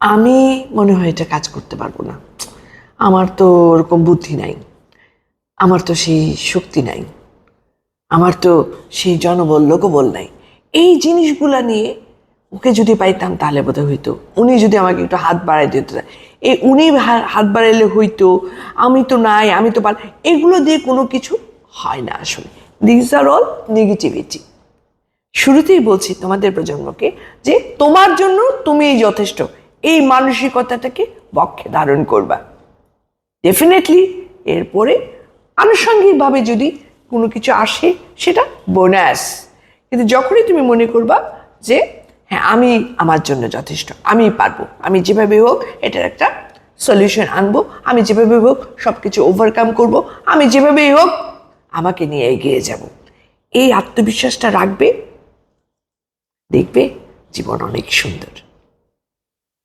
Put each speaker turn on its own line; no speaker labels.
আমি মনে হয় এটা কাজ করতে পারব না। আমার তো ওরকম বুদ্ধি নাই। আমার তো সেই শক্তি নাই। আমার তো সেই জনবল, লোকবল নাই। এই জিনিসগুলা নিয়ে ওকে যদি পাইতাম তাহলে বোধহয় হইতো। উনি যদি আমাকে একটু হাত বাড়াই দিত, এই উনি হাত বাড়াইলে হইতো, আমি তো নাই, আমি তো পার, এগুলো দিয়ে কোনো কিছু হয় না আসলে। দিস আর অল নেগেটিভিটি শুরুতেই বলছি তোমাদের প্রজন্মকে যে তোমার জন্য তুমিই যথেষ্ট। এই মানসিকতাটাকে বক্ষে ধারণ করবা। ডেফিনেটলি এরপরে আনুষঙ্গিকভাবে যদি কোনো কিছু আসে, সেটা বোনাস কিন্তু যখনই তুমি মনে করবা যে হ্যাঁ আমি আমার জন্য যথেষ্ট, আমি পারব, আমি যেভাবে হোক এটার একটা সলিউশন আনব, আমি যেভাবে হোক সব কিছু ওভারকাম করব, আমি যেভাবেই হোক আমাকে নিয়ে এগিয়ে যাব। এই আত্মবিশ্বাসটা রাখবে, দেখবে জীবন অনেক সুন্দর।